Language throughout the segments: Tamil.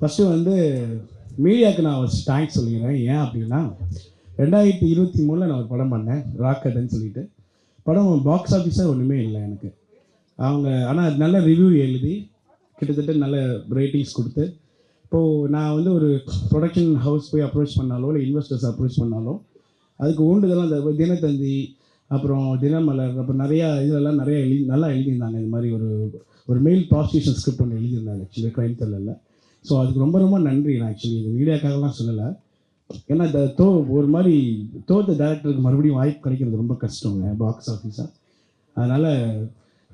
ஃபஸ்ட்டு வந்து மீடியாவுக்கு நான் ஒரு தேங்க்ஸ் சொல்லிக்கிறேன். ஏன் அப்படின்னா ரெண்டாயிரத்தி இருபத்தி மூணில் நான் ஒரு படம் பண்ணேன் ராக்கெட்டுன்னு சொல்லிட்டு. படம் பாக்ஸ் ஆஃபீஸாக ஒன்றுமே இல்லை எனக்கு. அவங்க ஆனால் நல்ல ரிவ்யூ எழுதி கிட்டத்தட்ட நல்ல ரேட்டிங்ஸ் கொடுத்து. இப்போது நான் வந்து ஒரு ப்ரொடக்ஷன் ஹவுஸ் போய் அப்ரோச் பண்ணாலோ இல்லை இன்வெஸ்டர்ஸ் அப்ரோச் பண்ணாலோ அதுக்கு ஊண்டுதெல்லாம் இந்த தினத்தந்தி அப்புறம் தினமலர் அப்புறம் நிறையா இதெல்லாம் நிறைய எழுதி நல்லா எழுதியிருந்தாங்க. இது மாதிரி ஒரு ஒரு மெயில் ப்ராஸ்டியூஷன் ஸ்கிரிப்ட் ஒன்று எழுதியிருந்தாங்க. ஆக்சுவலி க்ரைம் த்ரில்லரில் ஸோ அதுக்கு ரொம்ப ரொம்ப நன்றி. நான் ஆக்சுவலி இது மீடியாக்காகலாம் சொல்லலை. ஏன்னா இந்த தோ ஒரு மாதிரி தோத்த டேரக்டருக்கு மறுபடியும் வாய்ப்பு கிடைக்கிறது ரொம்ப கஷ்டங்க பாக்ஸ் ஆஃபீஸாக அதனால்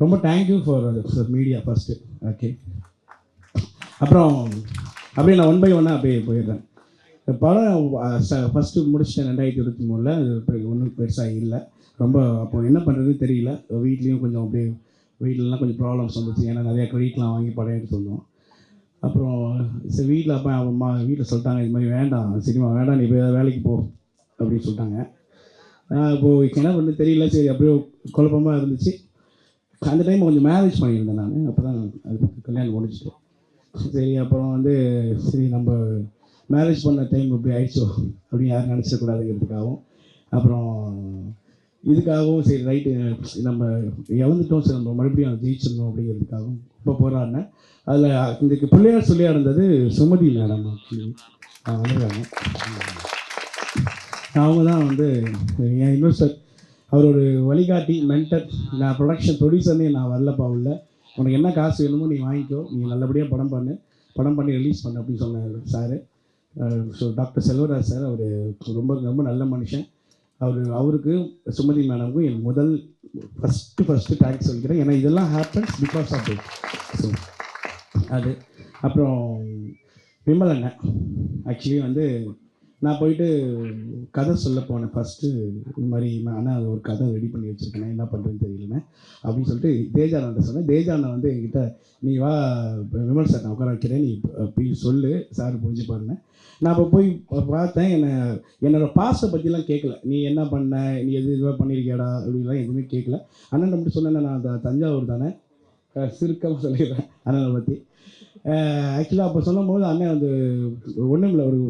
ரொம்ப thank you for media first okay அப்புறம் அப்படியே நான் ஒன் பை ஒன்னாக அப்படியே போயிடுறேன். படம் ஃபஸ்ட்டு முடிச்சிட்டேன் ரெண்டாயிரத்தி இருபத்தி மூணில். அது ஒன்றும் பெருசாக இல்லை. ரொம்ப அப்போ என்ன பண்ணுறதுன்னு தெரியல. வீட்லேயும் கொஞ்சம் அப்படியே வீட்டிலலாம் கொஞ்சம் ப்ராப்ளம்ஸ் வந்துச்சு. ஏன்னா நிறையா கிரெடிட்லாம் வாங்கி படம் எடுத்து வந்தோம். அப்புறம் சரி வீட்டில் அப்போ அம்மா வீட்டில் சொல்லிட்டாங்க இது மாதிரி வேண்டாம் சினிமா வேண்டாம் நீ போய் வேலைக்கு போ அப்படின்னு சொல்லிட்டாங்க. நான் இப்போது என்ன பண்ணு தெரியல சரி அப்படியே குழப்பமாக இருந்துச்சு. அந்த டைம் கொஞ்சம் மேரேஜ் பண்ணியிருந்தேன் நான் அப்போ தான் அது கல்யாணம் முடிச்சிட்டு சரி அப்புறம் வந்து சரி நம்ம மேரேஜ் பண்ண டைம் இப்படி ஆயிடுச்சோ அப்படின்னு யாரும் நினச்சிடக்கூடாதுங்கிறதுக்காகவும் அப்புறம் இதுக்காகவும் சரி ரைட்டு நம்ம இழந்துட்டோம் சரி நம்ம மறுபடியும் ஜெயிச்சிடணும் அப்படிங்கிறதுக்காகவும் இப்போ போராடினேன் அதில் இதுக்கு பிள்ளையார் சொல்லியா இருந்தது சுமதி மேடம் ஆக்சுவலி அவங்க அவங்க தான் வந்து என் இன்வெஸ்டர் அவர் ஒரு வழிகாட்டி மென்டர் நான் ப்ரொடக்ஷன் ப்ரொடியூசர்னே நான் வரலப்பா உள்ள. உனக்கு என்ன காசு வேணுமோ நீ வாங்கிக்கோ நீ நல்லபடியாக படம் பண்ணு படம் பண்ணி ரிலீஸ் பண்ணு அப்படின்னு சொன்னார் sir. So doctor Selvaraj sir அவர் ரொம்ப ரொம்ப நல்ல மனுஷன். அவர் அவருக்கு சுமதி மேடமுக்கும் என் முதல் ஃபஸ்ட்டு ஃபஸ்ட்டு தேங்க்ஸ் சொல்லிக்கிறேன். ஏன்னா இதெல்லாம் happens because of it so அது. அப்புறம் விமல் அண்ணன் ஆக்சுவலி வந்து நான் போயிட்டு கதை சொல்ல போனேன். ஃபஸ்ட்டு இந்த மாதிரி ஆனால் ஒரு கதை ரெடி பண்ணி வச்சுருக்கேன். என்ன பண்ணுறதுன்னு தெரியலன்னு அப்படின்னு சொல்லிட்டு தேஜானந்த சொன்னேன். தேஜானந்த வந்து என்கிட்ட நீ வா விமல் சார் நான் உட்கார வைக்கிறேன். நீ ப்ளீஸ் சொல்லு. சார் புரிஞ்சு பாருங்க நான் அப்போ போய் பார்த்தேன். என்னை என்னோடய பாஸ்ட்டை பற்றிலாம் கேட்கல நீ என்ன பண்ண? நீ எது இதுவாக பண்ணியிருக்கியாடா அப்படிலாம் எதுவுமே கேட்கல அண்ணன் மட்டும் சொன்னேன் நான் அந்த தஞ்சாவூர் தானே? சுருக்கமாக சொல்லிடுறேன் அண்ணனை பற்றி ஆக்சுவலாக அப்போ சொல்லும்போது அண்ணன் வந்து ஒன்றும் இல்லை ஒரு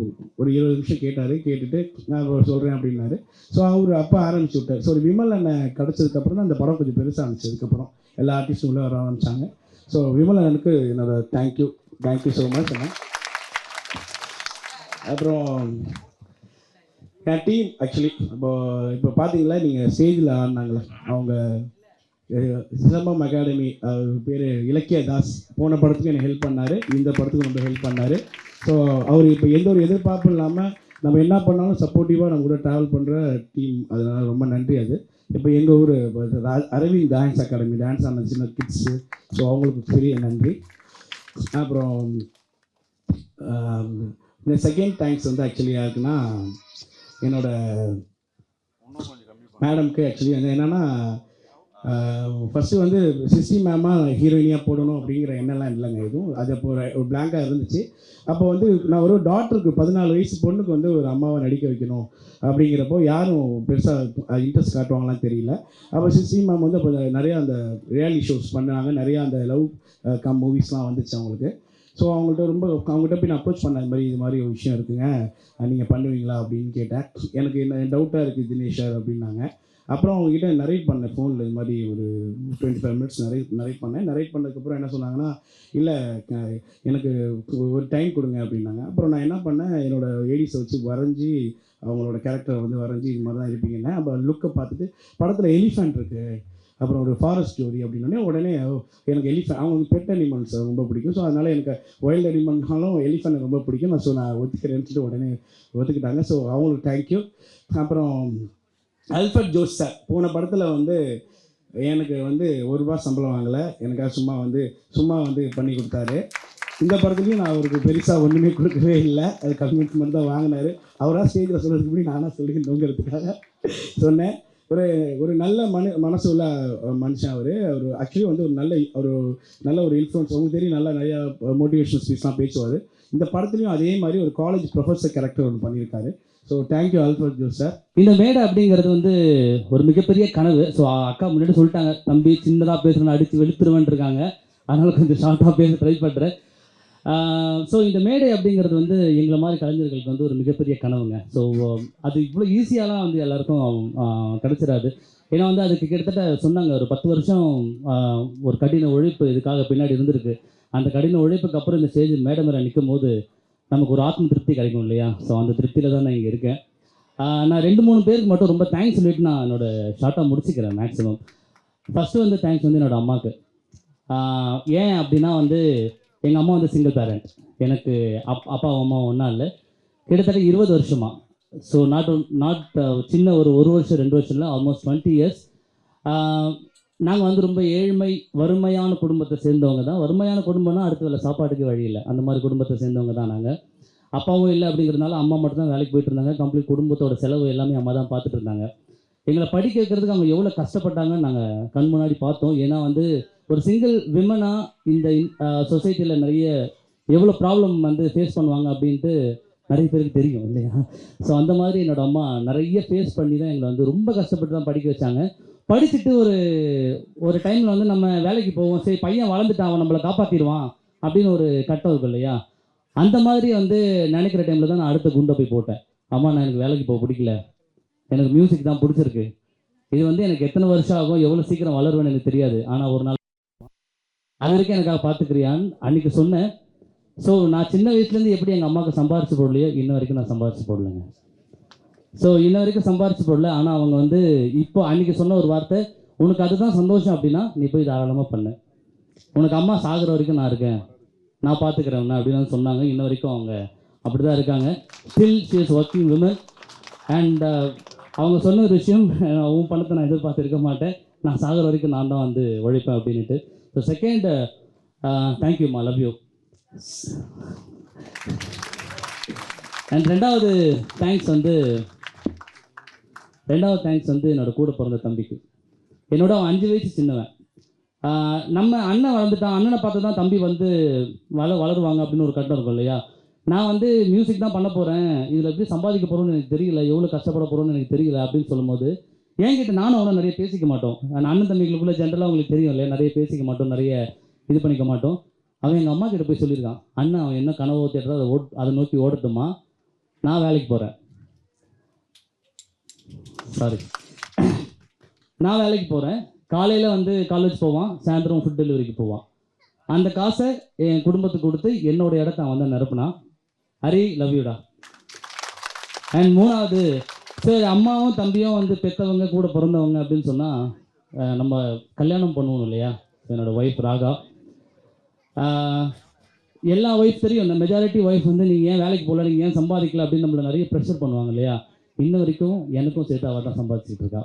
ஒரு இருபது நிமிஷம் கேட்டார் கேட்டுட்டு நான் சொல்கிறேன் அப்படின்னாரு. ஸோ அவர் அப்போ ஆரம்பிச்சு விட்டார். ஸோ ஒரு விமல் அண்ணன் கிடச்சதுக்கப்புறம் தான் அந்த படம் கொஞ்சம் பெருசாக ஆரம்பிச்சதுக்கப்புறம் அதுக்கப்புறம் எல்லா ஆர்டிஸ்டும் உள்ளே வர ஆரம்பிச்சாங்க. ஸோ விமல் அண்ணனுக்கு என்னோட thank you thank you so much அண்ணா. அப்புறம் என் டீம் ஆக்சுவலி இப்போ இப்போ பார்த்தீங்களா நீங்கள் ஸ்டேஜில் ஆடினாங்களே அவங்க சிலம்பம் அகாடமி பேர் இலக்கிய தாஸ். போன படத்துக்கு எனக்கு ஹெல்ப் பண்ணார். இந்த படத்துக்கு ரொம்ப ஹெல்ப் பண்ணார். ஸோ அவர் இப்போ எந்த ஒரு எதிர்பார்ப்பும் இல்லாமல் நம்ம என்ன பண்ணாலும் சப்போர்ட்டிவாக நம்ம கூட ட்ராவல் பண்ணுற டீம் அதனால் ரொம்ப நன்றி அது. இப்போ எங்கள் ஊர் அரவிந்த் டான்ஸ் அகாடமி டான்ஸ் ஆன சின்ன கிட்ஸு ஸோ அவங்களுக்கு பெரிய நன்றி. அப்புறம் இந்த செகண்ட் தேங்க்ஸ் வந்து ஆக்சுவலி யாருக்குன்னா என்னோட மேடம்க்கு ஆக்சுவலி வந்து என்னென்னா ஃபஸ்ட்டு வந்து சிசி மேமாக ஹீரோயினியாக போடணும் அப்படிங்கிற எண்ணெல்லாம் இல்லைங்க. எதுவும் அது அப்போ ஒரு ஒரு பிளாங்காக இருந்துச்சு. அப்போ வந்து நான் ஒரு டாக்டருக்கு பதினாலு வயசு பொண்ணுக்கு வந்து ஒரு அம்மாவை நடிக்க வைக்கணும் அப்படிங்கிறப்போ யாரும் பெருசாக இன்ட்ரெஸ்ட் காட்டுவாங்களாம் தெரியல. அப்போ சிசி மேம் வந்து அப்போ நிறையா அந்த ரியாலிட்டி ஷோஸ் பண்ணாங்க நிறையா அந்த லவ் கம் மூவிஸ்லாம் வந்துச்சு அவங்களுக்கு. ஸோ அவங்கள்ட்ட ரொம்ப அவங்ககிட்ட போய் நான் அப்ரோச் பண்ணேன் இது மாதிரி இது மாதிரி ஒரு விஷயம் இருக்குங்க. நீங்கள் பண்ணுவீங்களா அப்படின்னு கேட்டேன். எனக்கு என்ன டவுட்டாக இருக்குது தினேஷ் சார் அப்படின்னாங்க. அப்புறம் அவங்ககிட்ட நரேட் பண்ணேன் ஃபோனில் இது மாதிரி ஒரு twenty five minutes narrate narrate பண்ணேன் நரேட் பண்ணதுக்கப்புறம் என்ன சொன்னாங்கன்னா இல்லை எனக்கு ஒரு டைம் கொடுங்க அப்படின்னாங்க. அப்புறம் நான் என்ன பண்ணேன் என்னோட ஏடிஸை வச்சு வரைஞ்சி அவங்களோட கேரக்டரை வந்து வரைஞ்சி இது மாதிரி தான் இருப்பீங்கன்னா அப்போ லுக்கை பார்த்துட்டு படத்தில் எலிஃபண்ட் இருக்குது அப்புறம் ஒரு ஃபாரஸ்ட் ஜோதி அப்படின்னோடனே உடனே எனக்கு எனக்கு அவங்க வந்து பெட் அனிமல்ஸ் ரொம்ப பிடிக்கும். ஸோ அதனால் எனக்கு வைல்ட் அனிமல்னாலும் எலிஃபண்ட் ரொம்ப பிடிக்கும். நான் ஸோ நான் ஒத்துக்கிறேன்னு சொல்லிட்டு உடனே ஒத்துக்கிட்டாங்க. ஸோ அவங்களுக்கு தேங்க்யூ அப்புறம் அல்ஃபர்ட் ஜோஸ் சார் போன படத்தில் வந்து எனக்கு வந்து ஒரு ரூபா சம்பளம் வாங்கலை. எனக்காக சும்மா வந்து சும்மா வந்து பண்ணி கொடுத்தாரு. இந்த படத்துலையும் நான் அவருக்கு பெருசாக ஒன்றுமே கொடுக்கவே இல்லை. அது கமிட்மெண்ட் தான் வாங்கினார். அவராக ஸ்டேஜில் சொல்கிறதுக்கு முன்னாடி நானாக சொல்லிக்கணுங்கிறதுக்காக சொன்னேன். ஒரு ஒரு நல்ல மனு மனசு உள்ள மனுஷன் அவர். அவர் ஆக்சுவலி வந்து ஒரு நல்ல ஒரு நல்ல ஒரு இன்ஃப்ளூன்ஸ் உங்களுக்கு தெரியும் நல்லா நிறையா மோட்டிவேஷனல் ஸ்பீச்லாம் பேசுவார். இந்த படத்துலையும் அதே மாதிரி ஒரு காலேஜ் ப்ரொஃபஸர் கேரக்டர் ஒன்று பண்ணியிருக்காரு. So thank you Alfred Jose sir இந்த மேடை அப்படிங்கிறது வந்து ஒரு மிகப்பெரிய கனவு. ஸோ அக்கா முன்னாடி சொல்லிட்டாங்க தம்பி சின்னதாக பேசுகிறேன் அடித்து வெளுத்துருவேன் இருக்காங்க. அதனால் கொஞ்சம் ஷார்ட்டாக பேச ட்ரை பண்ணுறேன் ஸோ இந்த மேடை அப்படிங்கிறது வந்து எங்களை மாதிரி கலைஞர்களுக்கு வந்து ஒரு மிகப்பெரிய கனவுங்க. ஸோ um, அது இவ்வளோ ஈஸியாலாம் வந்து எல்லாருக்கும் um, கிடச்சிடாது கிடைச்சிடாது. ஏன்னா வந்து அதுக்கு கிட்டத்தட்ட சொன்னாங்க ஒரு பத்து வருஷம் ஒரு கடின உழைப்பு இதுக்காக பின்னாடி இருந்திருக்கு. அந்த கடின உழைப்புக்கு அப்புறம் இந்த ஸ்டேஜ் மேடை மேலே நிற்கும் போது நமக்கு ஒரு ஆத்ம திருப்தி கிடைக்கும் இல்லையா? ஸோ அந்த திருப்தியில் தான் நான் இங்கே இருக்கேன். நான் ரெண்டு மூணு பேருக்கு மட்டும் ரொம்ப தேங்க்ஸ் சொல்லிட்டு நான் என்னோட ஷார்ட்டாக முடிச்சுக்கிறேன் மேக்ஸிமம் ஃபஸ்ட்டு வந்து தேங்க்ஸ் வந்து என்னோட அம்மாவுக்கு ஏன் அப்படின்னா வந்து எங்கள் அம்மா வந்து சிங்கிள் பேரண்ட் எனக்கு அப் அப்பா அம்மா ஒன்றா இல்லை. கிட்டத்தட்ட இருபது வருஷமா. ஸோ நாட் நாட் சின்ன ஒரு ஒரு வருஷம் ரெண்டு வருஷம் இல்லை ஆல்மோஸ்ட் டுவெண்ட்டி இயர்ஸ் நாங்கள் வந்து ரொம்ப ஏழ்மை வறுமையான குடும்பத்தை சேர்ந்தவங்க தான். வறுமையான குடும்பம்னா அடுத்த வேலை சாப்பாட்டுக்கு வழி இல்லை. அந்த மாதிரி குடும்பத்தை சேர்ந்தவங்க தான் நாங்கள் அப்பாவும் இல்லை அப்படிங்கிறதுனால அம்மா மட்டும் தான் வேலைக்கு போயிட்டு இருந்தாங்க. கம்ப்ளீட் குடும்பத்தோட செலவு எல்லாமே அம்மா தான் பார்த்துட்டு இருந்தாங்க. எங்களை படிக்க வைக்கிறதுக்கு அவங்க எவ்வளோ கஷ்டப்பட்டாங்கன்னு நாங்கள் கண் முன்னாடி பார்த்தோம். ஏன்னா வந்து ஒரு சிங்கிள் விமனாக இந்த சொசைட்டியில் நிறைய எவ்வளோ ப்ராப்ளம் வந்து ஃபேஸ் பண்ணுவாங்க அப்படின்ட்டு நிறைய பேருக்கு தெரியும் இல்லையா? ஸோ அந்த மாதிரி என்னோட அம்மா நிறைய ஃபேஸ் பண்ணி தான் எங்களை வந்து ரொம்ப கஷ்டப்பட்டு தான் படிக்க வச்சாங்க. படிச்சுட்டு ஒரு ஒரு டைமில் வந்து நம்ம வேலைக்கு போவோம். சரி பையன் வளர்ந்துட்டான் அவன் நம்மளை காப்பாற்றிடுவான் அப்படின்னு ஒரு கட்டம் இருக்கும் இல்லையா? அந்த மாதிரி வந்து நினைக்கிற டைமில் தான் நான் அடுத்த குண்டை போய் போட்டேன். அம்மா நான் எனக்கு வேலைக்கு போக பிடிக்கல. எனக்கு மியூசிக் தான் பிடிச்சிருக்கு. இது வந்து எனக்கு எத்தனை வருஷம் ஆகும் எவ்வளோ சீக்கிரம் வளருவேன்னு எனக்கு தெரியாது. ஆனால் ஒரு நாள் அது வரைக்கும் எனக்காக பார்த்துக்கிறியான்னு அன்னைக்கு சொன்னேன். ஸோ நான் சின்ன வயசுலேருந்து எப்படி எங்கள் அம்மாவுக்கு சம்பாரிச்சு போடலையோ இன்ன வரைக்கும் நான் சம்பாரிச்சு போடலைங்க. ஸோ இன்ன வரைக்கும் சம்பாரிச்சு போடல. ஆனால் அவங்க வந்து இப்போ அன்னைக்கு சொன்ன ஒரு வார்த்தை உனக்கு அதுதான் சந்தோஷம் அப்படின்னா நீ போய் தாராளமாக பண்ணு. உனக்கு அம்மா சாகிற வரைக்கும் நான் இருக்கேன். நான் பார்த்துக்கிறேன் உன்னை அப்படின்னு சொன்னாங்க. இன்ன வரைக்கும் அவங்க அப்படி தான் இருக்காங்க still she is working women and அவங்க சொன்ன ஒரு விஷயம் உன் பணத்தை நான் எதிர்பார்த்திருக்க மாட்டேன். நான் சாகிற வரைக்கும் நான் தான் வந்து உழைப்பேன் அப்படின்ட்டு ஸோ செகண்ட் தேங்க்யூம்மா லவ் யூ அண்ட் ரெண்டாவது தேங்க்ஸ் வந்து ரெண்டாவது தேங்க்ஸ் வந்து என்னோடய கூட பிறந்த தம்பிக்கு. என்னோட அவன் அஞ்சு வயசு சின்னவன். நம்ம அண்ணன் வளர்ந்துட்டான். அண்ணனை பார்த்து தான் தம்பி வந்து வள வளருவாங்க அப்படின்னு ஒரு கட்டம் இருக்கும் இல்லையா? நான் வந்து மியூசிக் தான் பண்ண போகிறேன் இதில் எப்படி சம்பாதிக்க போகிறோன்னு எனக்கு தெரியல. எவ்வளோ கஷ்டப்பட போகிறோன்னு எனக்கு தெரியல அப்படின்னு சொல்லும்போது என்கிட்ட நானும் அவனை நிறைய பேசிக்க மாட்டோம். அண்ணன் தம்பிகளுக்குள்ள ஜென்ரலாக உங்களுக்கு தெரியும் இல்லையா? நிறைய பேசிக்க மாட்டோம் நிறைய இது பண்ணிக்க மாட்டோம். அவன் எங்கள் அம்மா கிட்ட போய் சொல்லியிருக்கான் அண்ணன் அவன் என்ன கனவோ தேடுறோ அதை ஓட் அதை நோக்கி ஓடட்டுமா? நான் வேலைக்கு போகிறேன் சாரி நான் வேலைக்கு போகிறேன் காலையில் வந்து காலேஜ் போவான் சாயந்தரம் ஃபுட் டெலிவரிக்கு போவான். அந்த காசை என் குடும்பத்துக்கு கொடுத்து என்னோட இடத்த அவன் வந்து நிரப்புனான். ஹரி லவ் யூடா அண்ட் மூணாவது சரி அம்மாவும் தம்பியும் வந்து பெற்றவங்க கூட பிறந்தவங்க அப்படின்னு சொன்னால் நம்ம கல்யாணம் பண்ணுவோம் இல்லையா? என்னோட ஒய்ஃப் ராகா. எல்லா ஒய்ஃப் தெரியும். இந்த மெஜாரிட்டி ஒய்ஃப் வந்து நீங்கள் ஏன் வேலைக்கு போகல நீங்கள் ஏன் சம்பாதிக்கல அப்படின்னு நம்மளை நிறைய ப்ரெஷர் பண்ணுவாங்க இல்லையா? இன்ன வரைக்கும் எனக்கும் சேர்த்து அவள் தான் சம்பாதிச்சிட்டு இருக்கா.